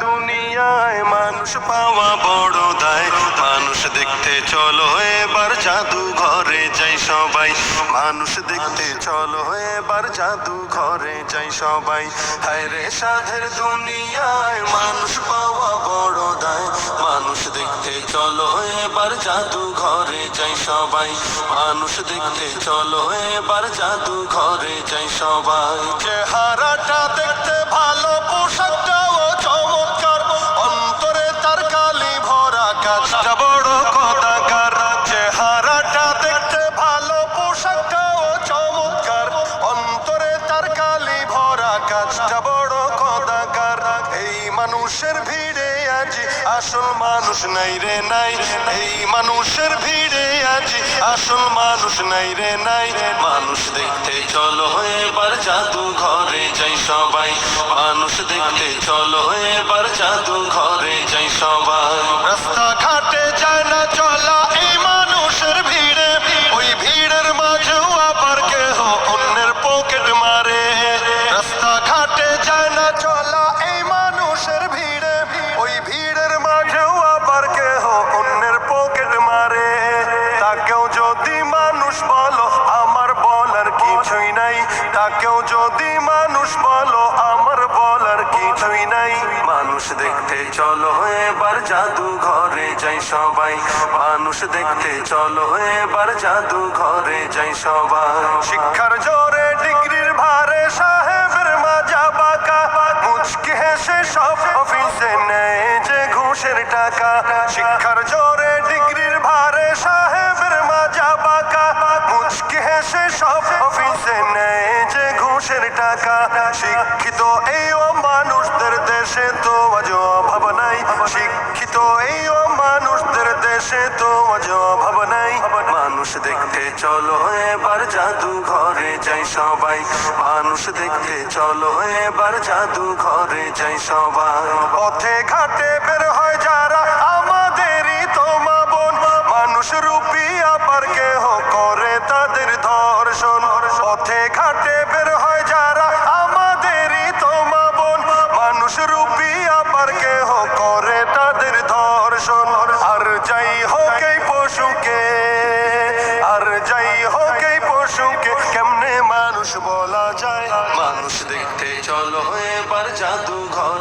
দুনিয়ায় মানুষ পাওয়া বড় দায়। মানুষ দেখতে চলো এবার জাদু ঘরে যাই সবাই। মানুষ দেখতে চলো এবার জাদু ঘরে যাই সবাই। হায় রে সাধের দুনিয়ায় মানুষ পাওয়া বড় দায়। মানুষ দেখতে চলো এবার জাদু ঘরে যাই সবাই। মানুষ দেখতে চলো এবার জাদু ঘরে যাই সবাই। চেহারাটা আজ আসল মানুষ নাই রে, নাই এই মানুষের ভিড়ে আজ আসল মানুষ নাই রে, নাই মানুষ দেখতে চলো এবার জাদু ঘরে যাই সবাই। মানুষ দেখতে চলো এবার জাদু ঘরে যাই সবাই। ঘরে যাই সবাই। মানুষ দেখতে চলো, এবার জাদু ঘরে যাই সবাই। শিক্ষার জোরে ডিগ্রির ভারে সাহেবের মাজা বাঁকা। মুচকি হেসে সব অফিসে নেয় যে ঘুষের টাকা। শিক্ষার জোরে ডিগ্রির ভারে সাহেবের মাজা বাঁকা। মুচকি হেসে সব অফিসে নেয় যে ঘুষের টাকা। শিক্ষিত দেশে তো আজ নাই। মানুষ দেখতে চলো, এবার জাদু ঘরে যাই সবাই। মানুষ দেখতে চলো, এবার জাদু ঘরে যাই সবাই। পথে ঘাটে বের বলা যায় মানুষ দেখতে চলো এবার জাদু ঘর